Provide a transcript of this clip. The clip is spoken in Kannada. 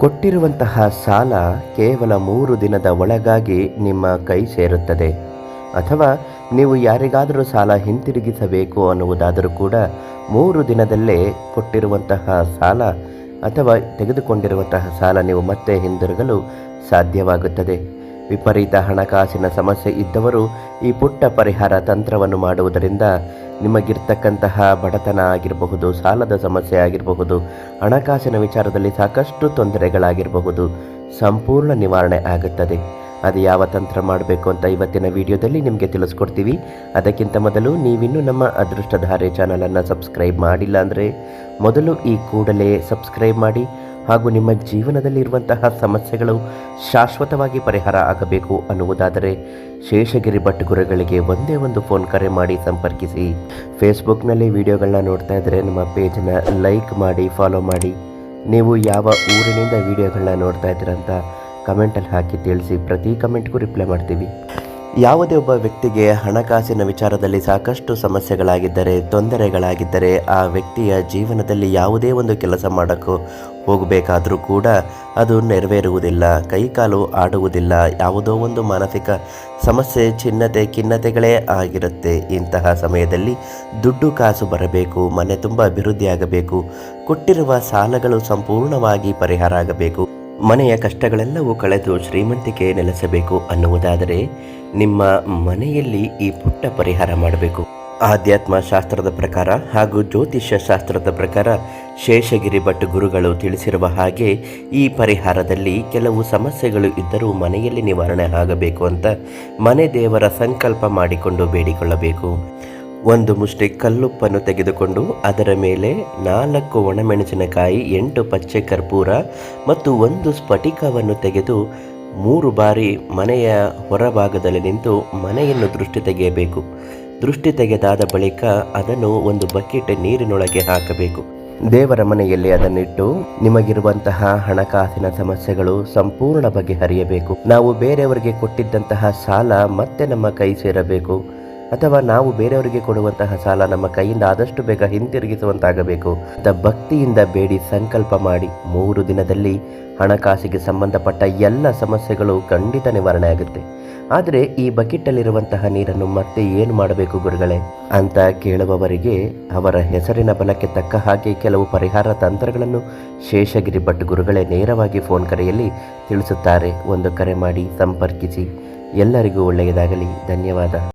ಕೊಟ್ಟಿರುವಂತಹ ಸಾಲ ಕೇವಲ ಮೂರು ದಿನದ ಒಳಗಾಗಿ ನಿಮ್ಮ ಕೈ ಸೇರುತ್ತದೆ. ಅಥವಾ ನೀವು ಯಾರಿಗಾದರೂ ಸಾಲ ಹಿಂತಿರುಗಿಸಬೇಕು ಅನ್ನುವುದಾದರೂ ಕೂಡ ಮೂರು ದಿನದಲ್ಲೇ ಕೊಟ್ಟಿರುವಂತಹ ಸಾಲ ಅಥವಾ ತೆಗೆದುಕೊಂಡಿರುವಂತಹ ಸಾಲ ನೀವು ಮತ್ತೆ ಹಿಂದಿರುಗಲು ಸಾಧ್ಯವಾಗುತ್ತದೆ. ವಿಪರೀತ ಹಣಕಾಸಿನ ಸಮಸ್ಯೆ ಇದ್ದವರು ಈ ಪುಟ್ಟ ಪರಿಹಾರ ತಂತ್ರವನ್ನು ಮಾಡುವುದರಿಂದ ನಿಮಗಿರ್ತಕ್ಕಂತಹ ಬಡತನ ಆಗಿರಬಹುದು, ಸಾಲದ ಸಮಸ್ಯೆ ಆಗಿರಬಹುದು, ಹಣಕಾಸಿನ ವಿಚಾರದಲ್ಲಿ ಸಾಕಷ್ಟು ತೊಂದರೆಗಳಾಗಿರಬಹುದು, ಸಂಪೂರ್ಣ ನಿವಾರಣೆ ಆಗುತ್ತದೆ. ಅದು ಯಾವ ತಂತ್ರ ಮಾಡಬೇಕು ಅಂತ ಇವತ್ತಿನ ವಿಡಿಯೋದಲ್ಲಿ ನಿಮಗೆ ತಿಳಿಸ್ಕೊಡ್ತೀವಿ. ಅದಕ್ಕಿಂತ ಮೊದಲು ನೀವಿನ್ನೂ ನಮ್ಮ ಅದೃಷ್ಟಧಾರೆ ಚಾನಲನ್ನು ಸಬ್ಸ್ಕ್ರೈಬ್ ಮಾಡಿಲ್ಲ ಅಂದರೆ ಮೊದಲು ಈ ಕೂಡಲೇ ಸಬ್ಸ್ಕ್ರೈಬ್ ಮಾಡಿ ಹಾಗೂ ನಿಮ್ಮ ಜೀವನದಲ್ಲಿರುವಂತಹ ಸಮಸ್ಯೆಗಳು ಶಾಶ್ವತವಾಗಿ ಪರಿಹಾರ ಆಗಬೇಕು ಅನ್ನುವುದಾದರೆ ಶೇಷಗಿರಿ ಭಟ್ ಒಂದೇ ಒಂದು ಫೋನ್ ಕರೆ ಮಾಡಿ ಸಂಪರ್ಕಿಸಿ. ಫೇಸ್ಬುಕ್ನಲ್ಲಿ ವಿಡಿಯೋಗಳನ್ನ ನೋಡ್ತಾ ಇದ್ದರೆ ನಮ್ಮ ಪೇಜನ್ನು ಲೈಕ್ ಮಾಡಿ, ಫಾಲೋ ಮಾಡಿ. ನೀವು ಯಾವ ಊರಿನಿಂದ ವಿಡಿಯೋಗಳನ್ನ ನೋಡ್ತಾ ಇದ್ದೀರಂತ ಕಮೆಂಟಲ್ಲಿ ಹಾಕಿ ತಿಳಿಸಿ. ಪ್ರತಿ ಕಮೆಂಟ್ಗೂ ರಿಪ್ಲೈ ಮಾಡ್ತೀವಿ. ಯಾವುದೇ ಒಬ್ಬ ವ್ಯಕ್ತಿಗೆ ಹಣಕಾಸಿನ ವಿಚಾರದಲ್ಲಿ ಸಾಕಷ್ಟು ಸಮಸ್ಯೆಗಳಾಗಿದ್ದರೆ, ತೊಂದರೆಗಳಾಗಿದ್ದರೆ, ಆ ವ್ಯಕ್ತಿಯ ಜೀವನದಲ್ಲಿ ಯಾವುದೇ ಒಂದು ಕೆಲಸ ಮಾಡೋಕ್ಕೂ ಹೋಗಬೇಕಾದರೂ ಕೂಡ ಅದು ನೆರವೇರುವುದಿಲ್ಲ, ಕೈಕಾಲು ಆಡುವುದಿಲ್ಲ, ಯಾವುದೋ ಒಂದು ಮಾನಸಿಕ ಸಮಸ್ಯೆ, ಚಿನ್ನತೆ, ಖಿನ್ನತೆಗಳೇ ಆಗಿರುತ್ತೆ. ಇಂತಹ ಸಮಯದಲ್ಲಿ ದುಡ್ಡು ಕಾಸು ಬರಬೇಕು, ಮನೆ ತುಂಬ ಅಭಿವೃದ್ಧಿಯಾಗಬೇಕು, ಕೊಟ್ಟಿರುವ ಸಾಲಗಳು ಸಂಪೂರ್ಣವಾಗಿ ಪರಿಹಾರ ಆಗಬೇಕು, ಮನೆಯ ಕಷ್ಟಗಳೆಲ್ಲವೂ ಕಳೆದು ಶ್ರೀಮಂತಿಕೆ ನೆಲೆಸಬೇಕು ಅನ್ನುವುದಾದರೆ ನಿಮ್ಮ ಮನೆಯಲ್ಲಿ ಈ ಪುಟ್ಟ ಪರಿಹಾರ ಮಾಡಬೇಕು. ಆಧ್ಯಾತ್ಮ ಶಾಸ್ತ್ರದ ಪ್ರಕಾರ ಹಾಗೂ ಜ್ಯೋತಿಷ್ಯ ಶಾಸ್ತ್ರದ ಪ್ರಕಾರ ಶೇಷಗಿರಿ ಭಟ್ ಗುರುಗಳು ತಿಳಿಸಿರುವ ಹಾಗೆ ಈ ಪರಿಹಾರದಲ್ಲಿ ಕೆಲವು ಸಮಸ್ಯೆಗಳು ಇದ್ದರೂ ಮನೆಯಲ್ಲಿ ನಿವಾರಣೆ ಆಗಬೇಕು ಅಂತ ಮನೆ ದೇವರ ಸಂಕಲ್ಪ ಮಾಡಿಕೊಂಡು ಬೇಡಿಕೊಳ್ಳಬೇಕು. ಒಂದು ಮುಷ್ಟಿ ಕಲ್ಲುಪ್ಪನ್ನು ತೆಗೆದುಕೊಂಡು ಅದರ ಮೇಲೆ ನಾಲ್ಕು ಒಣಮೆಣಸಿನಕಾಯಿ, ಎಂಟು ಪಚ್ಚೆ ಕರ್ಪೂರ ಮತ್ತು ಒಂದು ಸ್ಫಟಿಕವನ್ನು ತೆಗೆದು ಮೂರು ಬಾರಿ ಮನೆಯ ಹೊರಭಾಗದಲ್ಲಿ ನಿಂತು ಮನೆಯನ್ನು ದೃಷ್ಟಿ ತೆಗೆಯಬೇಕು. ದೃಷ್ಟಿ ತೆಗೆದಾದ ಬಳಿಕ ಅದನ್ನು ಒಂದು ಬಕೆಟ್ ನೀರಿನೊಳಗೆ ಹಾಕಬೇಕು. ದೇವರ ಮನೆಯಲ್ಲಿ ಅದನ್ನಿಟ್ಟು ನಿಮಗಿರುವಂತಹ ಹಣಕಾಸಿನ ಸಮಸ್ಯೆಗಳು ಸಂಪೂರ್ಣ ಬಗೆಹರಿಯಬೇಕು. ನಾವು ಬೇರೆಯವರಿಗೆ ಕೊಟ್ಟಿದ್ದಂತಹ ಸಾಲ ಮತ್ತೆ ನಮ್ಮ ಕೈ ಸೇರಬೇಕು. ಅಥವಾ ನಾವು ಬೇರೆಯವರಿಗೆ ಕೊಡುವಂತಹ ಸಾಲ ನಮ್ಮ ಕೈಯಿಂದ ಆದಷ್ಟು ಬೇಗ ಹಿಂತಿರುಗಿಸುವಂತಾಗಬೇಕು. ಅಂತ ಭಕ್ತಿಯಿಂದ ಬೇಡಿ ಸಂಕಲ್ಪ ಮಾಡಿ. ಮೂರು ದಿನದಲ್ಲಿ ಹಣಕಾಸಿಗೆ ಸಂಬಂಧಪಟ್ಟ ಎಲ್ಲ ಸಮಸ್ಯೆಗಳು ಖಂಡಿತ ನಿವಾರಣೆ ಆಗುತ್ತೆ. ಆದರೆ ಈ ಬಕೆಟಲ್ಲಿರುವಂತಹ ನೀರನ್ನು ಮತ್ತೆ ಏನು ಮಾಡಬೇಕು ಗುರುಗಳೇ? ಅಂತ ಕೇಳುವವರಿಗೆ ಅವರ ಹೆಸರಿನ ಬಲಕ್ಕೆ ತಕ್ಕ ಹಾಗೆ ಕೆಲವು ಪರಿಹಾರ ತಂತ್ರಗಳನ್ನು ಶೇಷಗಿರಿ ಭಟ್ ಗುರುಗಳೇ ನೇರವಾಗಿ ಫೋನ್ ಕರೆಯಲ್ಲಿ ತಿಳಿಸುತ್ತಾರೆ. ಒಂದು ಕರೆ ಮಾಡಿ ಸಂಪರ್ಕಿಸಿ. ಎಲ್ಲರಿಗೂ ಒಳ್ಳೆಯದಾಗಲಿ. ಧನ್ಯವಾದ.